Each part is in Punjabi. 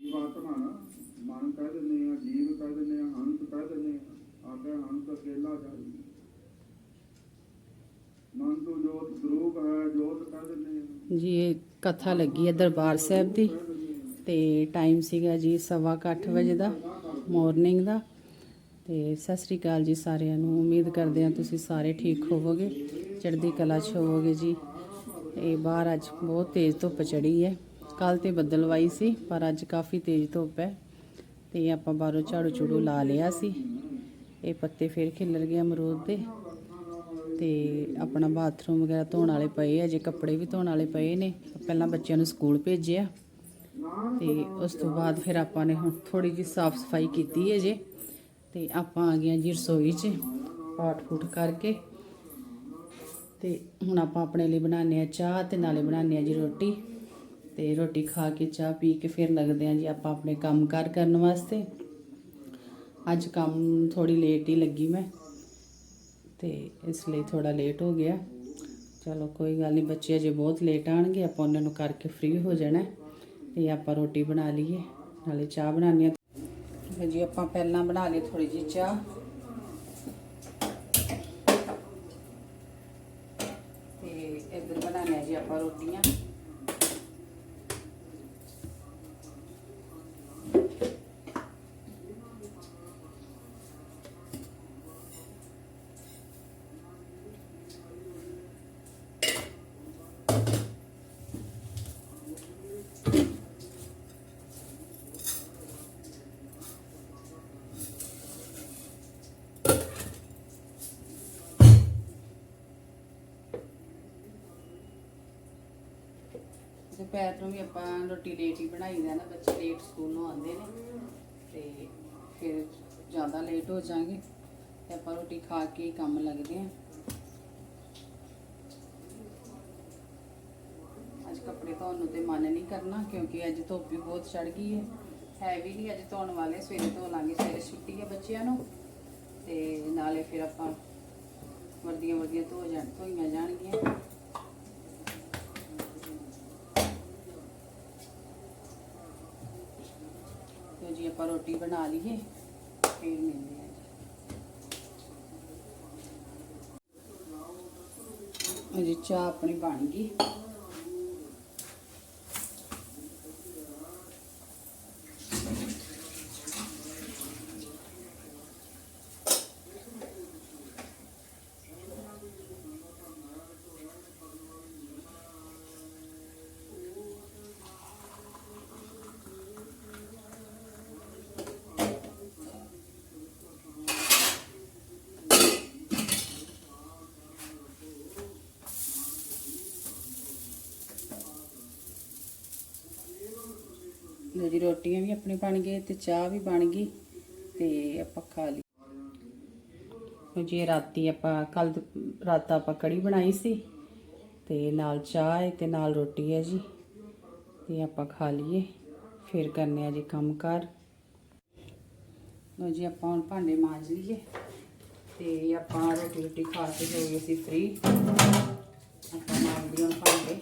ਜੀਵਾਤਮਾ ਨਾ, ਮਨ ਕਹਿ ਦਿੰਦੇ ਆ ਜੀਵ ਕਹਿ ਦਿੰਦੇ ਆ ਹੰਸ ਕਹਿ ਦਿੰਦੇ ਆ ਆਗੇ ਹੰਸ ਅਕੇਲਾ ਜਾਈ ਮਨ ਤੋਂ ਜੋਤ ਸਰੂਪ ਹੈ, ਜੋਤ ਕਹਿ ਦਿੰਦੇ ਆ ਜੀ, ਇਹ ਕਥਾ ਲੱਗੀ ਹੈ ਦਰਬਾਰ ਸਾਹਿਬ ਦੀ। ਤੇ ਟਾਈਮ ਸੀਗਾ ਜੀ ਸਵਾ ਕੁ ਅੱਠ ਵਜੇ ਦਾ ਮਾਰਨਿੰਗ ਦਾ। ਤੇ ਸਤਿ ਸ੍ਰੀ ਅਕਾਲ ਜੀ ਸਾਰਿਆਂ ਨੂੰ। ਉਮੀਦ ਕਰਦੇ ਹਾਂ ਤੁਸੀਂ ਸਾਰੇ ਠੀਕ ਹੋਵੋਗੇ। ਚੜ੍ਹਦੀ ਕਲਾ 'ਚ ਹੋਵੋਗੇ ਜੀ। ਇਹ ਬਾਹਰ ਅੱਜ ਬਹੁਤ ਤੇਜ਼ ਧੁੱਪ ਚੜੀ ਹੈ। ਕੱਲ ਤੇ ਬੱਦਲਵਾਈ ਸੀ, ਪਰ ਅੱਜ ਕਾਫੀ ਤੇਜ਼ ਧੁੱਪ ਹੈ ਤੇ ਆਪਾਂ ਬਾਹਰੋਂ ਝਾੜੂ ਝੂੜੂ ਲਾ ਲਿਆ ਸੀ। ਇਹ ਪੱਤੇ ਫੇਰ ਖਿਲਰ ਗਏ ਅਮਰੂਦ ਦੇ ਤੇ ਆਪਣਾ ਬਾਥਰੂਮ ਵਗੈਰਾ ਧੋਣ ਵਾਲੇ ਪਏ ਆ ਜੇ ਕੱਪੜੇ ਵੀ ਧੋਣ ਵਾਲੇ ਪਏ ਨੇ। ਪਹਿਲਾਂ ਬੱਚਿਆਂ ਨੂੰ ਸਕੂਲ ਭੇਜਿਆ ਤੇ ਉਸ ਤੋਂ ਬਾਅਦ ਫਿਰ ਆਪਾਂ ਨੇ ਹੁਣ ਥੋੜੀ ਜਿਹੀ ਸਾਫ਼ ਸਫ਼ਾਈ ਕੀਤੀ ਹੈ ਜੇ ਤੇ ਆਪਾਂ ਆ ਗਏ ਹਾਂ ਜੀ ਰਸੋਈ 'ਚ ਪਾਠ ਫੂਟ ਕਰਕੇ ਤੇ ਹੁਣ ਆਪਾਂ ਆਪਣੇ ਲਈ ਬਣਾਉਂਦੇ ਆ ਚਾਹ ਤੇ ਨਾਲੇ ਬਣਾਉਂਦੇ ਆ ਜੀ ਰੋਟੀ। ਤੇ ਰੋਟੀ ਖਾ ਕੇ, ਚਾਹ ਪੀ ਕੇ ਫਿਰ ਲੱਗਦੇ ਆ ਜੀ ਆਪਾਂ ਆਪਣੇ ਕੰਮ ਕਾਰ ਕਰਨ ਵਾਸਤੇ। ਅੱਜ ਕੰਮ ਥੋੜੀ ਲੇਟ ਹੀ ਲੱਗੀ ਮੈਂ ਤੇ ਇਸ ਲਈ ਥੋੜਾ ਲੇਟ ਹੋ ਗਿਆ। ਚਲੋ ਕੋਈ ਗੱਲ ਨਹੀਂ, ਬੱਚੇ ਅਜੇ ਬਹੁਤ ਲੇਟ ਆਣਗੇ ਆਪਾਂ ਉਹਨਾਂ ਨੂੰ ਕਰਕੇ ਫ੍ਰੀ ਹੋ ਜਾਣਾ। ਹੈ ਤੇ ਆਪਾਂ ਰੋਟੀ ਬਣਾ ਲਈਏ, ਨਾਲੇ ਚਾਹ ਬਣਾਉਣੀ ਆ ਜੀ, ਆਪਾਂ ਪਹਿਲਾਂ ਬਣਾ ਲਈ ਥੋੜੀ ਜਿਹੀ ਚਾਹ। ਤੇ ਇੱਧਰ ਬਣਾਉਣੇ ਆ ਜੀ ਆਪਾਂ ਰੋਟੀਆਂ। ਦੁਪਹਿਰ ਨੂੰ ਵੀ ਆਪਾਂ ਰੋਟੀ ਲੇਟ ਹੀ ਬਣਾਈਦਾ ਨਾ, ਬੱਚੇ ਲੇਟ ਸਕੂਲੋਂ ਆਉਂਦੇ ਨੇ, ਤੇ ਫਿਰ ਜ਼ਿਆਦਾ ਲੇਟ ਹੋ ਜਾਾਂਗੇ ਤੇ ਆਪਾਂ ਰੋਟੀ ਖਾ ਕੇ ਕੰਮ ਲੱਗਦੇ ਆਂ ਅੱਜ ਕੱਪੜੇ ਧੋਣ ਨੂੰ ਤੇ ਮਨ ਨਹੀਂ ਕਰਨਾ, ਕਿਉਂਕਿ ਅੱਜ ਧੁੱਪ ਵੀ ਬਹੁਤ ਚੜ ਗਈ ਹੈ। ਹੈ ਵੀ ਨਹੀਂ ਅੱਜ ਧੋਣ ਵਾਲੇ ਸਵੇਰੇ ਧੋ ਲਾਂਗੇ, ਸਵੇਰੇ ਛੁੱਟੀ ਹੈ ਬੱਚਿਆਂ ਨੂੰ, ਤੇ ਨਾਲੇ ਫਿਰ ਆਪਾਂ ਵਰਦੀਆਂ ਵਰਦੀਆਂ ਧੋ ਜਾਣ, ਧੋਈਆਂ ਜਾਣਗੀਆਂ ਤੇ ਜੀ ਆਪਾਂ ਰੋਟੀ ਬਣਾ ਲਈਏ ਫਿਰ ਮਿਲਦੇ ਹਾਂ ਜੀ। ਚਾਹ ਆਪਣੀ ਬਣ ਗਈ। ਲਓ ਜੀ, ਰੋਟੀਆਂ ਵੀ ਆਪਣੇ ਬਣ ਗਈ ਤੇ ਚਾਹ ਵੀ ਬਣ ਗਈ ਤੇ ਆਪਾਂ ਖਾ ਲਈ। ਲਓ ਜੀ ਰਾਤੀ ਆਪਾਂ, ਕੱਲ ਰਾਤ ਆਪਾਂ ਕੜੀ ਬਣਾਈ ਸੀ ਤੇ ਨਾਲ ਚਾਹ ਹੈ ਤੇ ਨਾਲ ਰੋਟੀ ਹੈ ਜੀ, ਤੇ ਆਪਾਂ ਖਾ ਲਈਏ, ਫਿਰ ਕਰਨੇ ਆ ਜੀ ਕੰਮ ਕੰਮਕਾਰ। ਲਓ ਜੀ, ਆਪਾਂ ਹੁਣ ਭਾਂਡੇ ਮਾਂਜ ਲਈਏ ਤੇ ਆਪਾਂ ਰੋਟੀ ਰੋਟੀ ਖਾ ਕੇ ਹੋ ਗਏ ਸੀ ਫ੍ਰੀ ਆਪਾਂ ਮਾਂਜਦੇ ਹੁਣ ਭਾਂਡੇ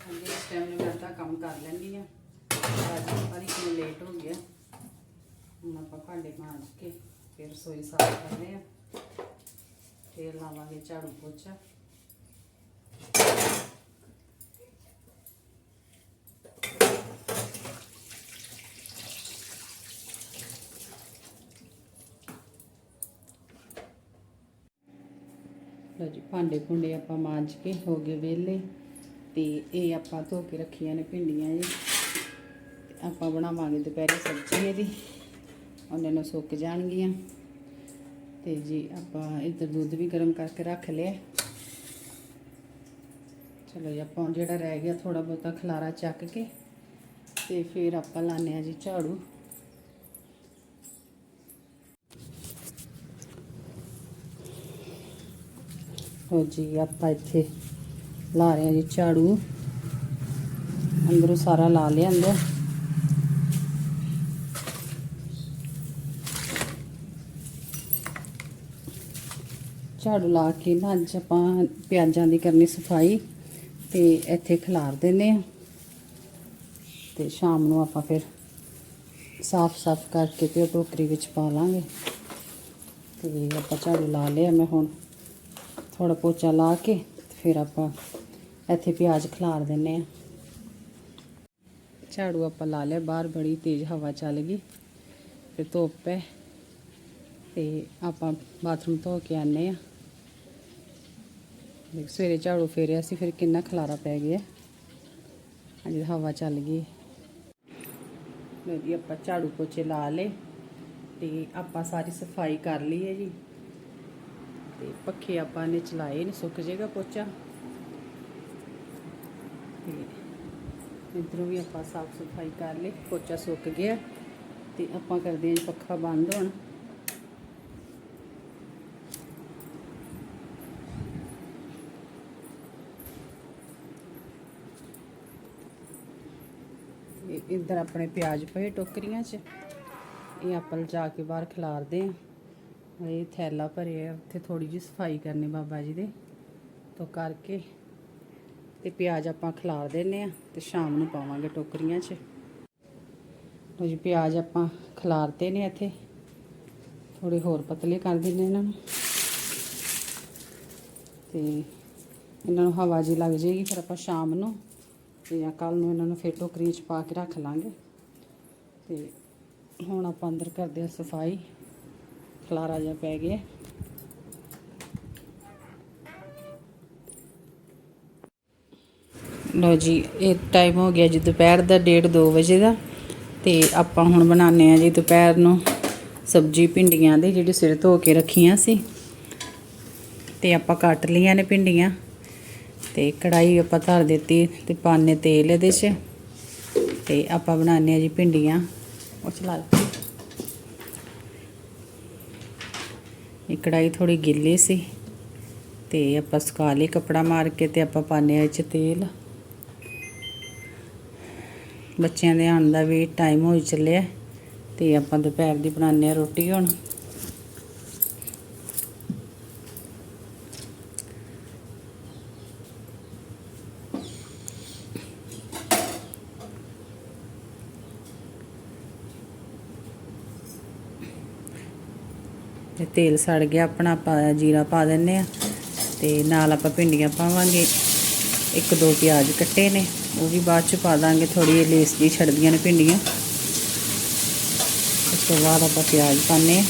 ਹਾਂਜੀ ਇਸ ਟਾਈਮ ਨੂੰ ਮੈਂ ਤਾਂ ਕੰਮ ਕਰ ਲੈਂਦੀ ਆ। ਅੱਜ ਪਤਾ ਨਹੀਂ ਕਿਉਂ ਲੇਟ ਹੋ ਗਿਆ ਹੁਣ ਆਪਾਂ ਭਾਂਡੇ ਮਾਂਜ ਕੇ ਫਿਰ ਰਸੋਈ ਸਾਫ਼ ਕਰਦੇ ਆ। ਫਿਰ ਲਾਵਾਂਗੇ ਝਾੜੂ ਪੋਚਾ। ਲਓ ਜੀ, ਭਾਂਡੇ ਭੁੰਡੇ ਆਪਾਂ ਮਾਂਜ ਕੇ ਹੋ ਗਏ ਵਿਹਲੇ। ਤੇ ਇਹ ਆਪਾਂ ਧੋ ਕੇ ਰੱਖੀਆਂ ਨੇ ਭਿੰਡੀਆਂ ਜੀ। ਤੇ ਆਪਾਂ ਬਣਾਵਾਂਗੇ ਦੁਪਹਿਰੇ ਸਬਜ਼ੀ ਇਹਦੀ। ਉਹਨਾਂ ਨੂੰ ਸੁੱਕ ਜਾਣਗੀਆਂ। ਤੇ ਜੀ ਆਪਾਂ ਇੱਧਰ ਦੁੱਧ ਵੀ ਗਰਮ ਕਰਕੇ ਰੱਖ ਲਿਆ। ਚਲੋ ਜੀ, ਆਪਾਂ ਜਿਹੜਾ ਰਹਿ ਗਿਆ ਥੋੜਾ ਬਹੁਤਾ ਖਲਾਰਾ ਚੱਕ ਕੇ ਤੇ ਫਿਰ ਆਪਾਂ ਲਾਣੇ ਆ ਜੀ ਝਾੜੂ। ਹੋ ਜੀ, ਆਪਾਂ ਇੱਥੇ ਲਾ ਰਹੇ ਹਾਂ ਜੀ ਝਾੜੂ। ਅੰਦਰੋਂ ਸਾਰਾ ਲਾ ਲਿਆ ਅੰਦਰ। ਝਾੜੂ ਲਾ ਕੇ ਨਾ ਅੱਜ ਆਪਾਂ ਪਿਆਜ਼ਾਂ ਦੀ ਕਰਨੀ ਸਫ਼ਾਈ ਤੇ ਇੱਥੇ ਖਿਲਾਰ ਦਿੰਦੇ ਆ ਤੇ ਸ਼ਾਮ ਨੂੰ ਆਪਾਂ ਫਿਰ ਸਾਫ਼-ਸਾਫ਼ ਕਰਕੇ ਤੇ ਉਹ ਟੋਕਰੀ ਵਿੱਚ ਪਾ ਲਾਂਗੇ। ਤੇ ਆਪਾਂ ਝਾੜੂ ਲਾ ਲਿਆ ਮੈਂ ਹੁਣ ਥੋੜਾ ਪੋਚਾ ਲਾ ਕੇ ਫਿਰ ਆਪਾਂ ਇੱਥੇ ਪਿਆਜ਼ ਖਿਲਾਰ ਦਿੰਨੇ ਆ। ਝਾੜੂ ਆਪਾਂ ਲਾ ਲਿਆ, ਬਾਹਰ ਬੜੀ ਤੇਜ਼ ਹਵਾ ਚੱਲ ਗਈ। ਤੇ ਧੁੱਪ ਹੈ। ਤੇ ਆਪਾਂ ਬਾਥਰੂਮ ਧੋ ਕੇ ਆਨੇ ਆ ਦੇਖ, ਸਵੇਰੇ ਝਾੜੂ ਫੇਰਿਆ ਸੀ, ਫਿਰ ਕਿੰਨਾ ਖਲਾਰਾ ਪੈ ਗਿਆ। ਅੱਜ ਹਵਾ ਚੱਲ ਗਈ। ਲਓ ਆਪਾਂ ਝਾੜੂ ਪੋਚੇ ਲਾ ਲਏ। ਤੇ ਆਪਾਂ ਸਾਰੀ ਸਫ਼ਾਈ ਕਰ ਲਈ ਹੈ ਜੀ। ਤੇ ਪੱਖੇ ਆਪਾਂ ਨੇ ਚਲਾਏ ਨਹੀਂ ਸੁੱਕ ਜਾਏਗਾ ਪੋਚਾ। ਤੇ ਇਧਰੋਂ ਵੀ ਆਪਾਂ ਸਾਫ਼ ਸਫ਼ਾਈ ਕਰ ਲਈ, ਪੋਚਾ ਸੁੱਕ ਗਿਆ ਤੇ ਆਪਾਂ ਕਰਦੇ ਹਾਂ ਪੱਖਾ ਬੰਦ ਹੋਣ। ਇੱਧਰ ਆਪਣੇ ਪਿਆਜ਼ ਪਏ ਟੋਕਰੀਆਂ 'ਚ, ਇਹ ਆਪਾਂ ਜਾ ਕੇ ਬਾਹਰ ਖਿਲਾਰਦੇ ਆ ਇਹ ਥੈਲਾ ਭਰਿਆ, ਉੱਥੇ ਥੋੜੀ ਜਿਹੀ ਸਫ਼ਾਈ ਕਰਨੀ ਬਾਬਾ ਜੀ ਦੇ, ਤੋਂ ਕਰਕੇ ਤੇ ਪਿਆਜ਼ ਆਪਾਂ ਖਿਲਾਰ ਦਿੰਨੇ ਆ ਤੇ ਸ਼ਾਮ ਨੂੰ ਪਾਵਾਂਗੇ ਟੋਕਰੀਆਂ 'ਚ। ਲੋ ਜੀ, ਪਿਆਜ਼ ਆਪਾਂ ਖਿਲਾਰਤੇ ਨੇ ਇੱਥੇ। ਥੋੜੇ ਹੋਰ ਪਤਲੇ ਕਰ ਦਿੰਨੇ ਇਹਨਾਂ ਨੂੰ। ਤੇ ਇਹਨਾਂ ਨੂੰ ਹਵਾ ਜੀ ਲੱਗ ਜਾਏਗੀ ਫਿਰ ਆਪਾਂ ਸ਼ਾਮ ਨੂੰ ਤੇ ਜਾਂ ਕੱਲ ਨੂੰ ਇਹਨਾਂ ਨੂੰ ਫਿਰ ਟੋਕਰੀ 'ਚ ਪਾ ਕੇ ਰੱਖ ਲਾਂਗੇ। ਤੇ ਹੁਣ ਆਪਾਂ ਅੰਦਰ ਕਰਦੇ ਹਾਂ ਸਫ਼ਾਈ। ਖਲਾਰਾ ਜਿਹਾ ਪੈ ਗਿਆ। ਲਓ ਜੀ, ਇਹ ਟਾਈਮ ਹੋ ਗਿਆ ਜੀ ਦੁਪਹਿਰ ਦਾ 1:30 2 ਵਜੇ ਦਾ ਤੇ ਆਪਾਂ ਹੁਣ ਬਣਾਉਂਦੇ ਆ ਜੀ ਦੁਪਹਿਰ ਨੂੰ ਸਬਜੀ ਭਿੰਡੀਆਂ ਦੀ ਜਿਹੜੀ ਸਿਰ ਧੋ ਕੇ ਰੱਖੀਆਂ ਸੀ। ਤੇ ਆਪਾਂ ਕੱਟ ਲਈਆਂ ਨੇ ਭਿੰਡੀਆਂ ਤੇ ਕੜਾਈ ਆਪਾਂ ਧਰ ਦਿੱਤੀ ਤੇ ਪਾਣੇ ਤੇਲ ਇਹਦੇ 'ਚ ਤੇ ਆਪਾਂ ਬਣਾਉਂਦੇ ਆ ਜੀ ਭਿੰਡੀਆਂ। ਉਹ ਚਲਾ ਲਓ। ਇਹ ਕੜਾਈ ਥੋੜੀ ਗਿੱਲੀ ਸੀ ਤੇ ਆਪਾਂ ਸੁਕਾ ਲਈ ਕਪੜਾ ਮਾਰ ਕੇ ਤੇ ਆਪਾਂ ਪਾਣੇ ਆ ਇਹ 'ਚ ਤੇਲ। ਬੱਚਿਆਂ ਦੇ ਆਉਣ ਦਾ ਵੀ ਟਾਈਮ ਹੋ ਚੱਲਿਆ। ਤੇ ਆਪਾਂ ਦੁਪਹਿਰ ਦੀ ਬਣਾਉਂਦੇ ਆ ਰੋਟੀ ਹੁਣ। ਤੇ ਤੇਲ ਸੜ ਗਿਆ, ਆਪਣਾ ਆਪਾਂ ਜੀਰਾ ਪਾ ਦਿੰਨੇ ਆ ਤੇ ਨਾਲ ਆਪਾਂ ਭਿੰਡੀਆਂ ਪਾਵਾਂਗੇ। ਇੱਕ ਦੋ ਪਿਆਜ਼ ਕੱਟੇ ਨੇ। ਉਹ ਵੀ ਬਾਅਦ ਚ ਪਾ ਦਾਂਗੇ ਥੋੜੀ ਲੇਸ ਜੀ ਛੱਡਦੀਆਂ ਨੇ ਭਿੰਡੀਆਂ। ਉਸ ਤੋਂ ਬਾਅਦ ਆਪਾਂ ਪਿਆਜ਼ ਪਾਣੇ ਆ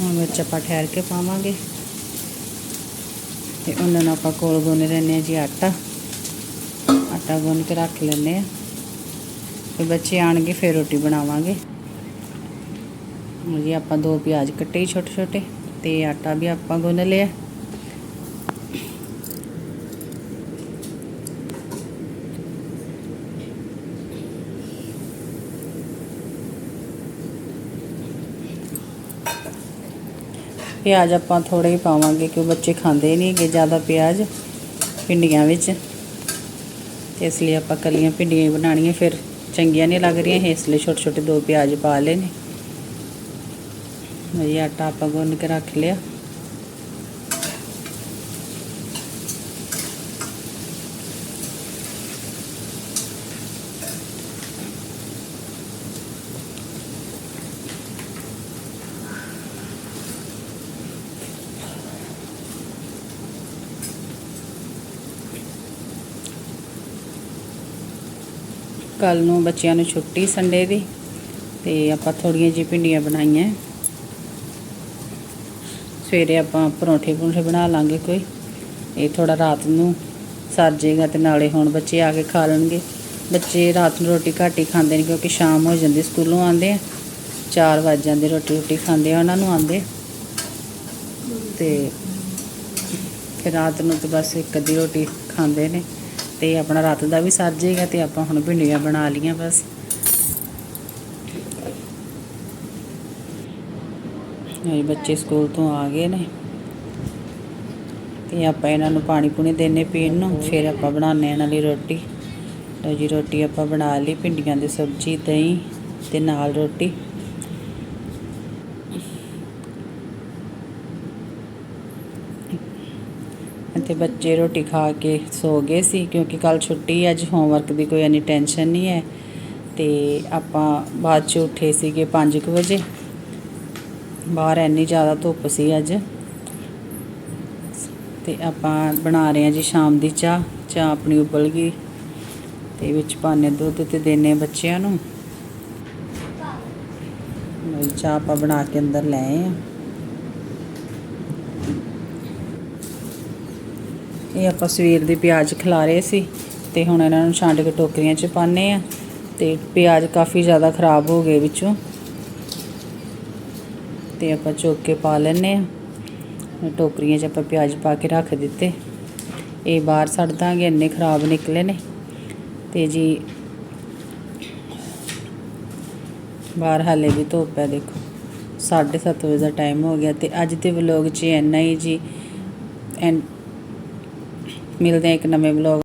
ਹੁਣ ਮਿਰਚ ਆਪਾਂ ਠਹਿਰ ਕੇ ਪਾਵਾਂਗੇ। ਤੇ ਉਹਨਾਂ ਨੂੰ ਆਪਾਂ ਕੋਲ ਗੁੰਨ ਲੈਂਦੇ ਆ ਜੀ ਆਟਾ। ਆਟਾ ਗੁੰਨ ਕੇ ਰੱਖ ਲੈਂਦੇ ਆ ਫਿਰ ਬੱਚੇ ਆਣਗੇ ਫਿਰ ਰੋਟੀ ਬਣਾਵਾਂਗੇ। ਜੀ ਆਪਾਂ ਦੋ ਪਿਆਜ਼ ਕੱਟੇ ਛੋਟੇ ਛੋਟੇ ਤੇ ਆਟਾ ਵੀ ਆਪਾਂ ਗੁੰਨ ਲਿਆ। ਪਿਆਜ਼ ਆਪਾਂ ਥੋੜੇ ਹੀ ਪਾਵਾਂਗੇ ਕਿਉਂ ਬੱਚੇ ਖਾਂਦੇ ਨਹੀਂ ਹੈਗੇ ਜ਼ਿਆਦਾ ਪਿਆਜ਼ ਭਿੰਡੀਆਂ ਵਿੱਚ। ਇਸ ਲਈ ਆਪਾਂ ਕੱਲੀਆਂ ਭਿੰਡੀਆਂ ਹੀ ਬਣਾਉਣੀਆਂ, ਫਿਰ ਚੰਗੀਆਂ ਨਹੀਂ ਲੱਗ ਰਹੀਆਂ, ਇਸ ਲਈ ਛੋਟੇ ਛੋਟੇ ਦੋ ਪਿਆਜ਼ ਪਾ ਲਏ ਨੇ। ਇਹ ਆਟਾ ਆਪਾਂ ਗੁੰਨ ਕੇ ਰੱਖ ਲਿਆ। ਕੱਲ ਨੂੰ ਬੱਚਿਆਂ ਨੂੰ ਛੁੱਟੀ ਸੰਡੇ ਦੀ ਤੇ ਆਪਾਂ ਥੋੜੀਆਂ ਜਿਹੀ ਭਿੰਡੀਆਂ ਬਣਾਈਆਂ। ਸਵੇਰੇ ਆਪਾਂ ਪਰੌਂਠੇ ਪਰੌਂਠੇ ਬਣਾ ਲਾਂਗੇ ਕੋਈ। ਇਹ ਥੋੜਾ ਰਾਤ ਨੂੰ ਸਰ ਜਾਏਗਾ ਤੇ ਨਾਲੇ ਹੁਣ ਬੱਚੇ ਆ ਕੇ ਖਾ ਲੈਣਗੇ। ਬੱਚੇ ਰਾਤ ਨੂੰ ਰੋਟੀ ਘੱਟ ਹੀ ਖਾਂਦੇ ਨੇ ਕਿਉਂਕਿ ਸ਼ਾਮ ਹੋ ਜਾਂਦੀ, ਸਕੂਲੋਂ ਆਉਂਦੇ ਆ। 4 ਵਜ ਜਾਂਦੇ ਰੋਟੀ ਰੋਟੀ ਖਾਂਦੇ ਆ, ਉਹਨਾਂ ਨੂੰ ਆਉਂਦੇ ਤੇ ਫਿਰ ਰਾਤ ਨੂੰ ਤਾਂ ਬਸ ਇੱਕ ਅੱਧੀ ਰੋਟੀ ਖਾਂਦੇ ਨੇ। ਤੇ ਆਪਣਾ ਰਾਤ ਦਾ ਵੀ ਸਰ ਜਾਏਗਾ ਤੇ ਆਪਾਂ ਹੁਣ ਭਿੰਡੀਆਂ ਬਣਾ ਲੀਆਂ ਬਸ। ਇਹ ਬੱਚੇ ਸਕੂਲ ਤੋਂ ਆ ਗਏ ਨੇ। ਤੇ ਆਪਾਂ ਇਹਨਾਂ ਨੂੰ ਪਾਣੀ ਪੂਣੀ ਦੇਣੇ ਪੀਣ ਨੂੰ, ਫਿਰ ਆਪਾਂ ਬਣਾਉਂਦੇ ਹਾਂ ਇਹਨਾਂ ਲਈ ਰੋਟੀ। ਲਓ ਜੀ, ਰੋਟੀ ਆਪਾਂ ਬਣਾ ਲਈ ਭਿੰਡੀਆਂ ਦੀ ਸਬਜ਼ੀ, ਦਹੀਂ ਤੇ ਨਾਲ ਰੋਟੀ। ਤੇ ਬੱਚੇ ਰੋਟੀ ਖਾ ਕੇ ਸੋ ਗਏ ਸੀ, ਕਿਉਂਕਿ ਕੱਲ ਛੁੱਟੀ ਅੱਜ ਹੋਮਵਰਕ ਦੀ ਕੋਈ ਐਨੀ ਟੈਨਸ਼ਨ ਨਹੀਂ ਹੈ। ਤੇ ਆਪਾਂ ਬਾਅਦ ਚ ਉੱਠੇ ਸੀਗੇ 5:00 ਵਜੇ। ਬਾਹਰ ਇੰਨੀ ਜ਼ਿਆਦਾ ਧੁੱਪ ਸੀ ਅੱਜ। ਤੇ ਆਪਾਂ ਬਣਾ ਰਹੇ ਹਾਂ ਜੀ ਸ਼ਾਮ ਦੀ ਚਾਹ ਚਾਹ ਆਪਣੀ ਉਬਲ ਗਈ। ਤੇ ਵਿੱਚ ਪਾਣੇ ਦੁੱਧ ਤੇ ਦੇਣੇ ਬੱਚਿਆਂ ਨੂੰ। ਚਾਹ ਆਪਾਂ ਬਣਾ ਕੇ ਅੰਦਰ ਲੈ ਆਏ ਹਾਂ। ਇਹ ਆਪਾਂ ਸਵੇਰ ਦੇ ਪਿਆਜ਼ ਖਿਲਾ ਰਹੇ ਸੀ ਤੇ ਹੁਣ ਇਹਨਾਂ ਨੂੰ ਛਾਂਟ ਕੇ ਟੋਕਰੀਆਂ 'ਚ ਪਾਣੇ ਆ ਤੇ ਪਿਆਜ਼ ਕਾਫੀ ਜ਼ਿਆਦਾ ਖਰਾਬ ਹੋ ਗਏ ਵਿੱਚੋਂ। ਤੇ ਆਪਾਂ ਚੁੱਕ ਕੇ ਪਾ ਲੈਨੇ ਆ ਟੋਕਰੀਆਂ 'ਚ ਆਪਾਂ ਪਿਆਜ਼ ਪਾ ਕੇ ਰੱਖ ਦਿੱਤੇ। ਇਹ ਬਾਹਰ ਛੱਡ ਦਾਂਗੇ, ਇੰਨੇ ਖਰਾਬ ਨਿਕਲੇ ਨੇ। ਤੇ ਜੀ ਬਾਹਰ ਹਾਲੇ ਵੀ ਧੁੱਪ ਹੈ, ਦੇਖੋ। 7:30 ਵਜੇ ਦਾ ਟਾਈਮ ਹੋ ਗਿਆ ਤੇ ਅੱਜ ਦੇ ਵਲੋਗ 'ਚ ਇੰਨਾ ਹੀ ਜੀ ਐਂਡ ਮਿਲਦੇ ਆ ਇੱਕ ਨਵੇਂ ਵਲੋਗ